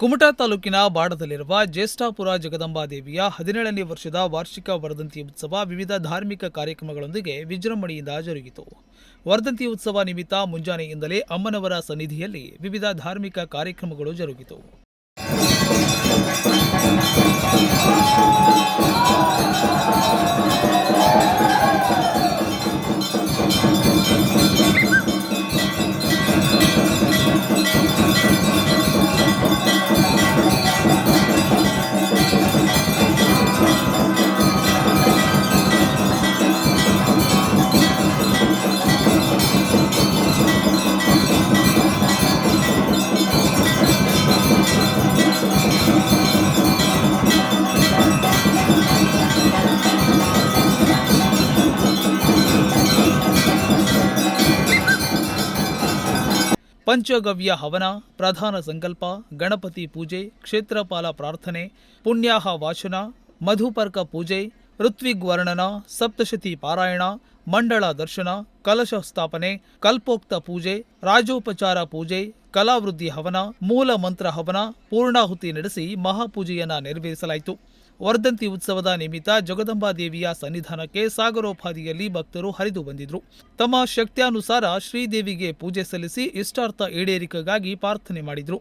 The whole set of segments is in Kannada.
ಕುಮಟಾ ತಾಲೂಕಿನ ಬಾಡದಲ್ಲಿರುವ ಜ್ಯೇಷ್ಠಾಪುರ ಜಗದಂಬಾದೇವಿಯ ಹದಿನೇಳನೇ ವರ್ಷದ ವಾರ್ಷಿಕ ವರ್ಧಂತಿ ಉತ್ಸವ ವಿವಿಧ ಧಾರ್ಮಿಕ ಕಾರ್ಯಕ್ರಮಗಳೊಂದಿಗೆ ವಿಜೃಂಭಣೆಯಿಂದ ಜರುಗಿತು. ವರ್ಧಂತಿ ಉತ್ಸವ ನಿಮಿತ್ತ ಮುಂಜಾನೆಯಿಂದಲೇ ಅಮ್ಮನವರ ಸನ್ನಿಧಿಯಲ್ಲಿ ವಿವಿಧ ಧಾರ್ಮಿಕ ಕಾರ್ಯಕ್ರಮಗಳು ಜರುಗಿತು. ಪಂಚಗವ್ಯ ಹವನ ಪ್ರಧಾನ ಸಂಕಲ್ಪ ಗಣಪತಿ ಪೂಜೆ ಕ್ಷೇತ್ರಪಾಲ ಪ್ರಾರ್ಥನೆ ಪುಣ್ಯಾಹ ವಾಚನ ಮಧುಪರ್ಕ ಪೂಜೆ ಋತ್ವಿಗ್ ವರ್ಣನ ಸಪ್ತಶತಿ ಪಾರಾಯಣ, ಮಂಡಳ ದರ್ಶನ, ಕಲಶ ಸ್ಥಾಪನೆ, ಕಲ್ಪೋಕ್ತ ಪೂಜೆ, ರಾಜೋಪಚಾರ ಪೂಜೆ, ಕಲಾವೃದ್ಧಿ ಹವನ, ಮೂಲ ಮಂತ್ರ ಹವನ, ಪೂರ್ಣಾಹುತಿ ನಡೆಸಿ ಮಹಾಪೂಜೆಯನ್ನು ನೆರವೇರಿಸಲಾಯಿತು. ವರ್ಧಂತಿ ಉತ್ಸವದ ನಿಮಿತ್ತ ಜಗದಂಬಾದೇವಿಯ ಸನ್ನಿಧಾನಕ್ಕೆ ಸಾಗರೋಪಾದಿಯಲ್ಲಿ ಭಕ್ತರು ಹರಿದು ಬಂದಿದ್ರು. ತಮ್ಮ ಶಕ್ತ್ಯಾನುಸಾರ ಶ್ರೀದೇವಿಗೆ ಪೂಜೆ ಸಲ್ಲಿಸಿ ಇಷ್ಟಾರ್ಥ ಈಡೇರಿಕೆಗಾಗಿ ಪ್ರಾರ್ಥನೆ ಮಾಡಿದ್ರು.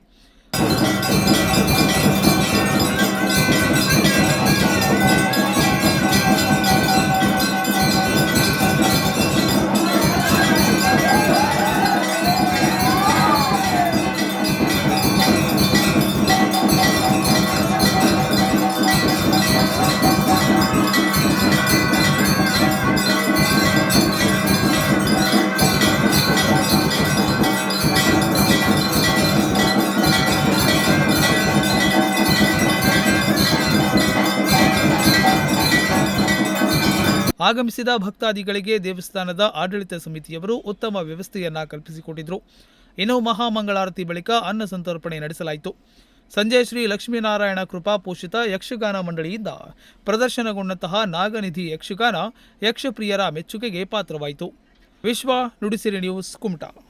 ಆಗಮಿಸಿದ ಭಕ್ತಾದಿಗಳಿಗೆ ದೇವಸ್ಥಾನದ ಆಡಳಿತ ಸಮಿತಿಯವರು ಉತ್ತಮ ವ್ಯವಸ್ಥೆಯನ್ನ ಕಲ್ಪಿಸಿಕೊಟ್ಟಿದ್ರು. ಇನ್ನು ಮಹಾಮಂಗಳಾರತಿ ಬಳಿಕ ಅನ್ನ ಸಂತರ್ಪಣೆ ನಡೆಸಲಾಯಿತು. ಸಂಜೆ ಶ್ರೀ ಲಕ್ಷ್ಮೀನಾರಾಯಣ ಕೃಪಾ ಪೋಷಿತ ಯಕ್ಷಗಾನ ಮಂಡಳಿಯಿಂದ ಪ್ರದರ್ಶನಗೊಂಡಂತಹ ನಾಗನಿಧಿ ಯಕ್ಷಗಾನ ಯಕ್ಷಪ್ರಿಯರ ಮೆಚ್ಚುಗೆಗೆ ಪಾತ್ರವಾಯಿತು. ವಿಶ್ವ ನುಡಿಸಿರಿ ನ್ಯೂಸ್ ಕುಮಟಾ.